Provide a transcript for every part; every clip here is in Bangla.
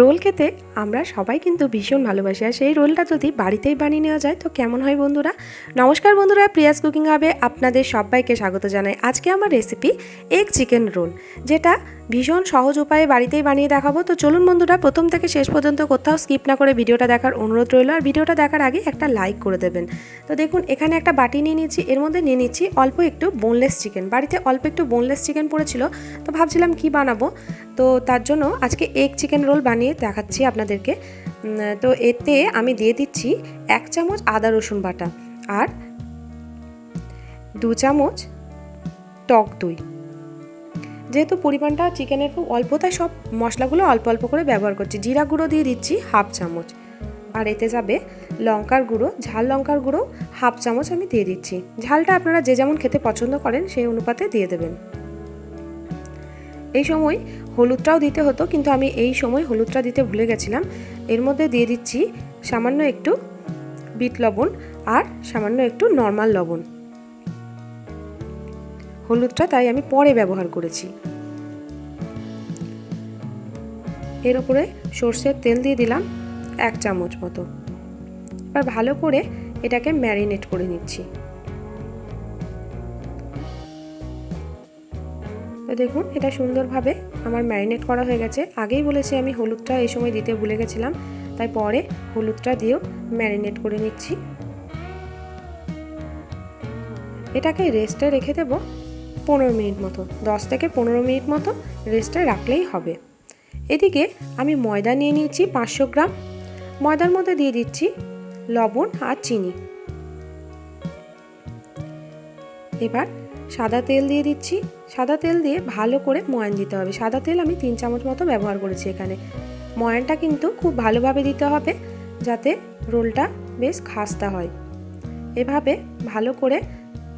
রোল খেতে আমরা সবাই কিন্তু ভীষণ ভালোবাসি। আর সেই রোলটা যদি বাড়িতেই বানিয়ে নেওয়া যায়, তো কেমন হয় বন্ধুরা? নমস্কার বন্ধুরা, প্রিয়াস কুকিং হবে আপনাদের সবাইকে স্বাগত জানাই। আজকে আমার রেসিপি এগ চিকেন রোল যেটা ভীষণ সহজ উপায়ে বাড়িতেই বানিয়ে দেখাবো। তো চলুন বন্ধুরা, প্রথম থেকে শেষ পর্যন্ত কোথাও স্কিপ না করে ভিডিওটা দেখার অনুরোধ রইল। আর ভিডিওটা দেখার আগে একটা লাইক করে দেবেন। তো দেখুন, এখানে একটা বাটি নিয়ে নিচ্ছি। এর মধ্যে নিয়ে নিচ্ছি অল্প একটু বোনলেস চিকেন বাড়িতে অল্প একটু বোনলেস চিকেন পড়েছিল, তো ভাবছিলাম কি বানাবো? তো তার জন্য আজকে এগ চিকেন রোল বানিয়ে দেখাচ্ছি আপনাদেরকে। তো এতে আমি দিয়ে দিচ্ছি এক চামচ আদা রসুন বাটা আর দু চামচ টক দই। যেহেতু পরিমাণটা চিকেনের খুব অল্প, তাই সব মশলাগুলো অল্প অল্প করে ব্যবহার করছি। জিরা গুঁড়ো দিয়ে দিচ্ছি হাফ চামচ। আর এতে যাবে লঙ্কার গুঁড়ো, ঝাল লঙ্কার গুঁড়ো হাফ চামচ আমি দিয়ে দিচ্ছি। ঝালটা আপনারা যে যেমন খেতে পছন্দ করেন, সেই অনুপাতে দিয়ে দেবেন। এই সময় হলুদটাও দিতে হতো, কিন্তু আমি এই সময় হলুদটা দিতে ভুলে গেছিলাম। এর মধ্যে দিয়ে দিচ্ছি সামান্য একটু বিট লবণ আর সামান্য একটু নর্মাল লবণ। হলুদটা তাই আমি পরে ব্যবহার করেছি। এর উপরে সর্ষের তেল দিয়ে দিলাম এক চামচ মতো। এবার ভালো করে এটাকে ম্যারিনেট করে নিচ্ছি। তো দেখুন, এটা সুন্দরভাবে আমার ম্যারিনেট করা হয়ে গেছে। আগেই বলেছি আমি হলুদটা এই সময় দিতে ভুলে গেছিলাম, তাই পরে হলুদটা দিয়েও ম্যারিনেট করে নিচ্ছি। এটাকে রেস্টে রেখে দেবো পনেরো মিনিট মতো, দশ থেকে পনেরো মিনিট মতো রেস্টে রাখলেই হবে। এদিকে আমি ময়দা নিয়ে নিয়েছি পাঁচশো গ্রাম। ময়দার মধ্যে দিয়ে দিচ্ছি লবণ আর চিনি। এবার সাদা তেল দিয়ে দিচ্ছি। সাদা তেল দিয়ে ভালো করে ময়ান দিতে হবে। সাদা তেল আমি তিন চামচ মতো ব্যবহার করেছি এখানে। ময়ানটা কিন্তু খুব ভালোভাবে দিতে হবে যাতে রোলটা বেশ খাস্তা হয়। এভাবে ভালো করে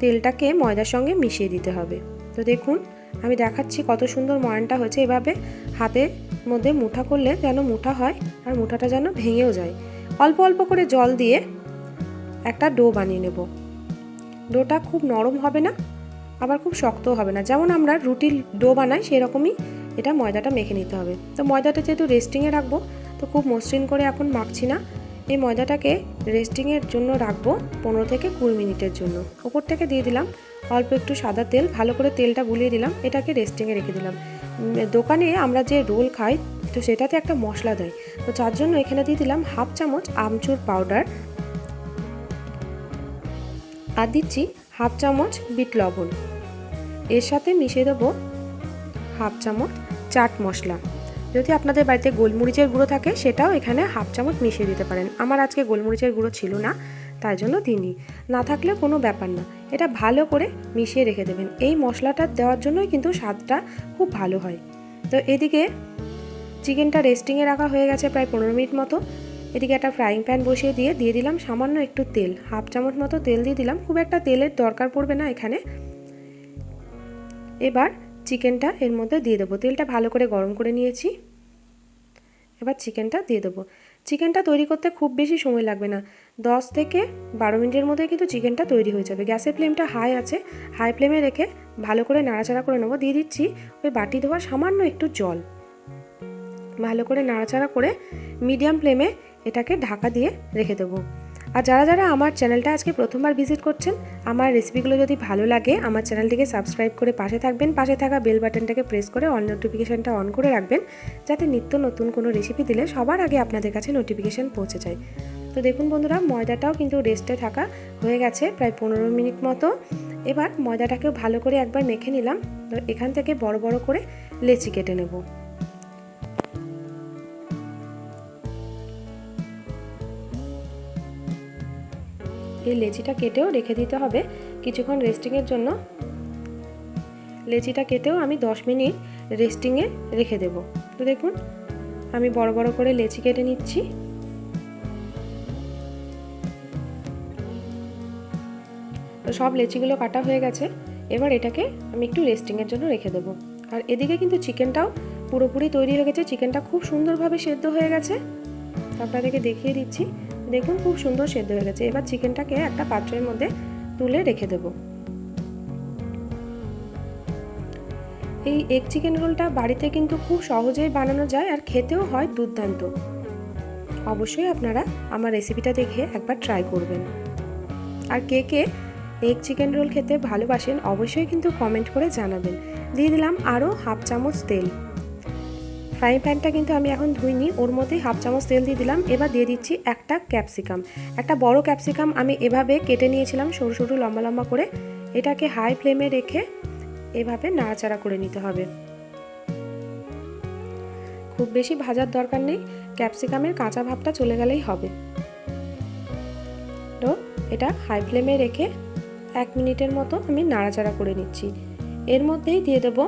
তেলটাকে ময়দার সঙ্গে মিশিয়ে দিতে হবে। তো দেখুন, আমি দেখাচ্ছি কত সুন্দর ময়ানটা হয়েছে। এভাবে হাতের মধ্যে মুঠা করলে যেন মুঠা হয় আর মুঠাটা যেন ভেঙেও যায়। অল্প অল্প করে জল দিয়ে একটা ডো বানিয়ে নেব। ডোটা খুব নরম হবে না, আবার খুব শক্তও হবে না। যেমন আমরা রুটির ডো বানাই, সেরকমই এটা ময়দাটা মেখে নিতে হবে। তো ময়দাটা যেহেতু রেস্টিংয়ে রাখব, তো খুব মসৃণ করে এখন মাখছি না। এই ময়দাটাকে রেস্টিংয়ের জন্য রাখব পনেরো থেকে কুড়ি মিনিটের জন্য। ওপর থেকে দিয়ে দিলাম অল্প একটু সাদা তেল, ভালো করে তেলটা গুলিয়ে দিলাম, এটাকে রেস্টিংয়ে রেখে দিলাম। দোকানে আমরা যে রোল খাই, তো সেটাতে একটা মশলা দেয়। তো যার জন্য এখানে দিয়ে দিলাম হাফ চামচ আমচুর পাউডার। আর দিচ্ছি হাফ চামচ বিট লবণ। এর সাথে মিশিয়ে দেবো হাফ চামচ চাট মশলা। যদি আপনাদের বাড়িতে গোলমরিচের গুঁড়ো থাকে, সেটাও এখানে হাফ চামচ মিশিয়ে দিতে পারেন। আমার আজকে গোলমরিচের গুঁড়ো ছিল না, তাই জন্য দিইনি। না থাকলে কোনো ব্যাপার না। এটা ভালো করে মিশিয়ে রেখে দেবেন। এই মশলাটা দেওয়ার জন্যই কিন্তু স্বাদটা খুব ভালো হয়। তো এদিকে চিকেনটা রেস্টিংয়ে রাখা হয়ে গেছে প্রায় পনেরো মিনিট মতো। এদিকে একটা ফ্রাইং প্যান বসিয়ে দিয়ে দিয়ে দিলাম সামান্য একটু তেল। হাফ চামচ মতো তেল দিয়ে দিলাম। খুব একটা তেলের দরকার পড়বে না এখানে। এবার চিকেনটা এর মধ্যে দিয়ে দেবো। তেলটা ভালো করে গরম করে নিয়েছি। এবার চিকেনটা দিয়ে দেবো। চিকেনটা তৈরি করতে খুব বেশি সময় লাগবে না। দশ থেকে বারো মিনিটের মধ্যে কিন্তু চিকেনটা তৈরি হয়ে যাবে। গ্যাসের ফ্লেমটা হাই আছে। হাই ফ্লেমে রেখে ভালো করে নাড়াচাড়া করে নেব। দিয়ে দিচ্ছি ওই বাটি ধোয়া সামান্য একটু জল। ভালো করে নাড়াচাড়া করে মিডিয়াম ফ্লেমে এটাকে ঢাকা দিয়ে রেখে দেবো। আর যারা যারা আমার চ্যানেলটা আজকে প্রথমবার ভিজিট করছেন, আমার রেসিপিগুলো যদি ভালো লাগে, আমার চ্যানেলটিকে সাবস্ক্রাইব করে পাশে থাকবেন। পাশে থাকা বেল বাটনটাকে প্রেস করে অল নোটিফিকেশানটা অন করে রাখবেন, যাতে নিত্য নতুন কোনো রেসিপি দিলে সবার আগে আপনাদের কাছে নোটিফিকেশান পৌঁছে যায়। তো দেখুন বন্ধুরা, ময়দাটাও কিন্তু রেস্টে থাকা হয়ে গেছে প্রায় পনেরো মিনিট মতো। এবার ময়দাটাকেও ভালো করে একবার মেখে নিলাম। তো এখান থেকে বড় বড় করে লেচি কেটে নেব। এই লেচিটা কেটেও রেখে দিতে হবে কিছুক্ষণ রেস্টিংয়ের জন্য। লেচিটা কেটেও আমি 10 মিনিট রেস্টিংয়ে রেখে দেব। তো দেখুন, আমি বড় বড় করে লেচি কেটে নিচ্ছি। তো সব লেচিগুলো কাটা হয়ে গেছে। এবার এটাকে আমি একটু রেস্টিংয়ের জন্য রেখে দেবো। আর এদিকে কিন্তু চিকেনটাও পুরোপুরি তৈরি হয়ে গেছে। চিকেনটা খুব সুন্দরভাবে সেদ্ধ হয়ে গেছে। আপনাদেরকে দেখিয়ে দিচ্ছি। দেখুন, খুব সুন্দর সেদ্ধ হয়ে গেছে। এবার চিকেনটাকে একটা পাত্রের মধ্যে তুলে রেখে দেব। এই এগ চিকেন রোলটা বাড়িতে কিন্তু খুব সহজেই বানানো যায় আর খেতেও হয় দুর্দান্ত। অবশ্যই আপনারা আমার রেসিপিটা দেখে একবার ট্রাই করবেন। আর কে কে এগ চিকেন রোল খেতে ভালোবাসেন, অবশ্যই কিন্তু কমেন্ট করে জানাবেন। দিয়ে দিলাম আরও হাফ চামচ তেল। ফ্রাই প্যানটা কিন্তু আমি এখন ধুইনি। ওর মধ্যেই হাফ চামচ তেল দিয়ে দিলাম। এবার দিয়ে দিচ্ছি একটা ক্যাপসিকাম। একটা বড় ক্যাপসিকাম আমি এভাবে কেটে নিয়েছিলাম সরু সরু লম্বা লম্বা করে। এটাকে হাই ফ্লেমে রেখে এভাবে নাড়াচাড়া করে নিতে হবে। খুব বেশি ভাজার দরকার নেই। ক্যাপসিকামের কাঁচা ভাবটা চলে গেলেই হবে। তো এটা হাই ফ্লেমে রেখে এক মিনিটের মতো আমি নাড়াচাড়া করে নিচ্ছি। এর মধ্যেই দিয়ে দেব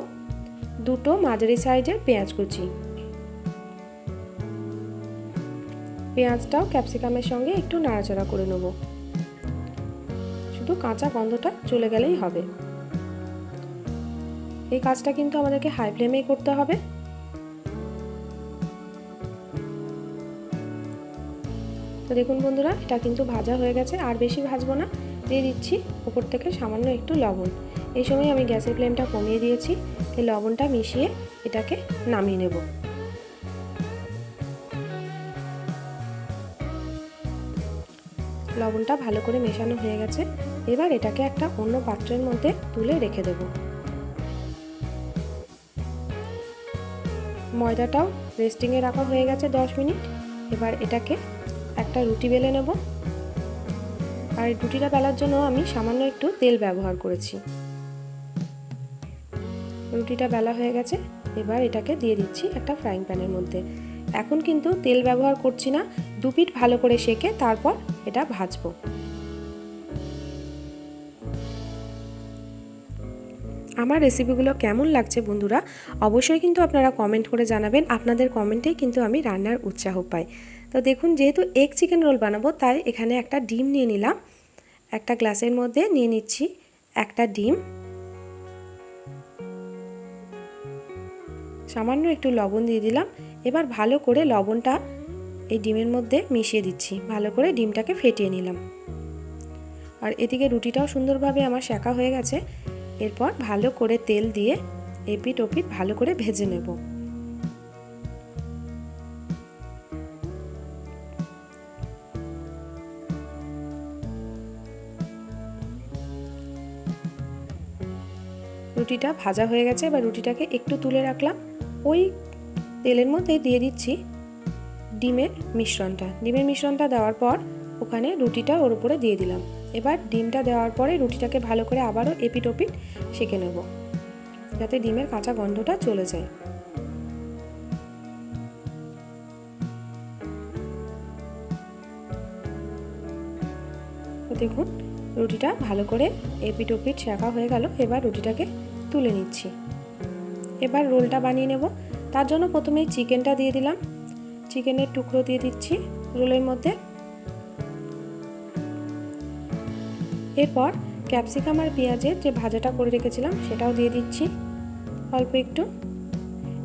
দুটো মাঝারি সাইজের পেঁয়াজ কুচি। পেঁয়াজটাও ক্যাপসিকামের সঙ্গে একটু নাড়াচাড়া করে নেব। শুধু কাঁচা গন্ধটা চলে গেলেই হবে। এই কাজটা কিন্তু আমাদেরকে হাই ফ্লেমেই করতে হবে। তো দেখুন বন্ধুরা, এটা কিন্তু ভাজা হয়ে গেছে, আর বেশি ভাজবো না। দিয়ে দিচ্ছি উপর থেকে সামান্য একটু লবণ। এই সময় আমি গ্যাসের ফ্লেমটা কমিয়ে দিয়েছি। এই লবণটা মিশিয়ে এটাকে নামিয়ে নেব। লবণটা ভালো করে মেশানো হয়ে গেছে। এবার এটাকে একটা অন্য পাত্রের মধ্যে তুলে রেখে দেব। ময়দাটাও রেস্টিংয়ে রাখা হয়ে গেছে দশ মিনিট। এবার এটাকে একটা রুটি বেলে নেব। আর রুটিটা বেলার জন্য আমি সামান্য একটু তেল ব্যবহার করেছি। রুটিটা বেলা হয়ে গেছে, এবার এটাকে দিয়ে দিচ্ছি একটা ফ্রাইং প্যানের মধ্যে। এখন কিন্তু তেল ব্যবহার করছি না, দু পিঠ ভালো করে সেকে তারপর এটা ভাজবো। আমার রেসিপিগুলো কেমন লাগছে বন্ধুরা, অবশ্যই কিন্তু আপনারা কমেন্ট করে জানাবেন, আপনাদের কমেন্টেই কিন্তু আমি রান্নার উৎসাহ পাই। তো দেখুন, যেহেতু এগ চিকেন রোল বানাবো, তাই এখানে একটা ডিম নিয়ে নিলাম। একটা গ্লাসের মধ্যে নিয়ে নিচ্ছি একটা ডিম। সামান্য একটু লবণ দিয়ে দিলাম। এবার ভালো করে লবণটা এই ডিমের মধ্যে মিশিয়ে দিচ্ছি। ভালো করে ডিমটাকে ফেটিয়ে নিলাম। আর এদিকে রুটিটাও সুন্দরভাবে আমার শেখা হয়ে গেছে। এরপর ভালো করে তেল দিয়ে এপিট ওপিট ভালো করে ভেজে নেব। রুটিটা ভাজা হয়ে গেছে। এবার রুটিটাকে একটু তুলে রাখলাম। ওই তেলের মধ্যে দিয়ে দিচ্ছি ডিমের মিশ্রণটা। ডিমের মিশ্রণটা দেওয়ার পর ওখানে রুটিটা ওর উপরে দিয়ে দিলাম। এবার ডিমটা দেওয়ার পরে রুটিটাকে ভালো করে আবারও এপিট ওপিট সেঁকে নেব, যাতে ডিমের কাঁচা গন্ধটা চলে যায়। দেখুন, রুটিটা ভালো করে এপিট ওপিট শেখা হয়ে গেল। এবার রুটিটাকে তুলে নিচ্ছি। এবার রোলটা বানিয়ে নেব। তার জন্য প্রথমেই চিকেনটা দিয়ে দিলাম। চিকেনের টুকরো দিয়ে দিচ্ছি রোলের মধ্যে। এরপর ক্যাপসিকাম আর পেঁয়াজের যে ভাজাটা করে রেখেছিলাম সেটাও দিয়ে দিচ্ছি। অল্প একটু।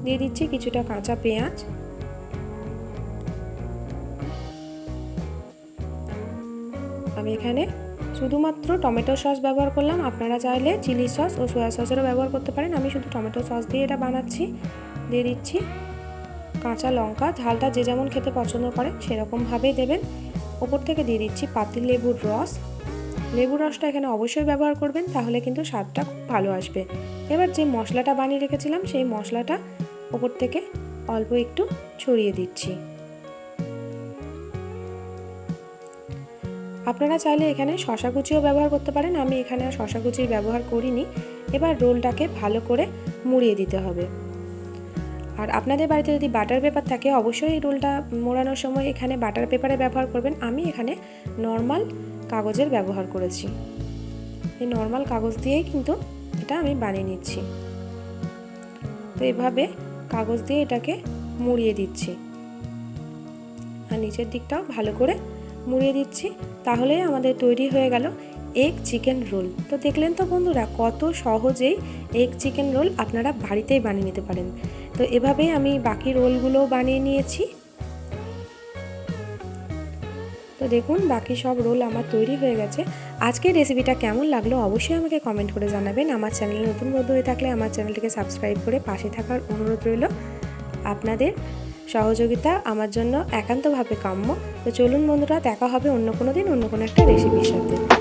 দিয়ে দিচ্ছি কিছুটা কাঁচা পেঁয়াজ। আমি এখানে শুধুমাত্র টমেটো সস ব্যবহার করলাম। আপনারা চাইলে চিলি সস ও সয়া সসেরও ব্যবহার করতে পারেন। আমি শুধু টমেটো সস দিয়ে এটা বানাচ্ছি। দিয়ে দিচ্ছি কাঁচা লঙ্কা। ঝালটা যে যেমন খেতে পছন্দ করেন সেরকমভাবেই দেবেন। ওপর থেকে দিয়ে দিচ্ছি পাতিল লেবুর রস। লেবুর রসটা এখানে অবশ্যই ব্যবহার করবেন, তাহলে কিন্তু স্বাদটা খুব ভালো আসবে। এবার যে মশলাটা বানিয়ে রেখেছিলাম, সেই মশলাটা ওপর থেকে অল্প একটু ছড়িয়ে দিচ্ছি। আপনারা চাইলে এখানে শশা কুচিও ব্যবহার করতে পারেন। আমি এখানে শশা কুচির ব্যবহার করিনি। এবার রোলটাকে ভালো করে মুড়িয়ে দিতে হবে। আর আপনাদের বাড়িতে যদি বাটার পেপার থাকে, অবশ্যই এই রোলটা মোড়ানোর সময় এখানে বাটার পেপারে ব্যবহার করবেন। আমি এখানে নর্মাল কাগজের ব্যবহার করেছি। এই নর্মাল কাগজ দিয়েই কিন্তু এটা আমি বানিয়ে নিচ্ছি। তো এভাবে কাগজ দিয়ে এটাকে মুড়িয়ে দিচ্ছি। আর নিচের দিকটাও ভালো করে মুড়িয়ে দিচ্ছি। তাহলেই আমাদের তৈরি হয়ে গেল এগ চিকেন রোল তো দেখলেন তো বন্ধুরা, কত সহজেই এগ চিকেন রোল আপনারা বাড়িতেই বানিয়ে নিতে পারেন। তো এভাবেই আমি বাকি রোলগুলো বানিয়ে নিয়েছি। তো তো দেখুন, বাকি সব রোল আমার তৈরি হয়ে গেছে। আজকের রেসিপিটা কেমন লাগল অবশ্যই আমাকে কমেন্ট করে জানাবেন। আমার চ্যানেলে নতুন বন্ধু হয়ে থাকলে আমার চ্যানেলটিকে সাবস্ক্রাইব করে পাশে থাকার অনুরোধ রইল। আপনাদের সহযোগিতা আমার জন্য একান্তভাবে কাম্য। তো চলুন বন্ধুরা, দেখা হবে অন্য কোনো দিন, অন্য কোনো একটা রেসিপির সাথে।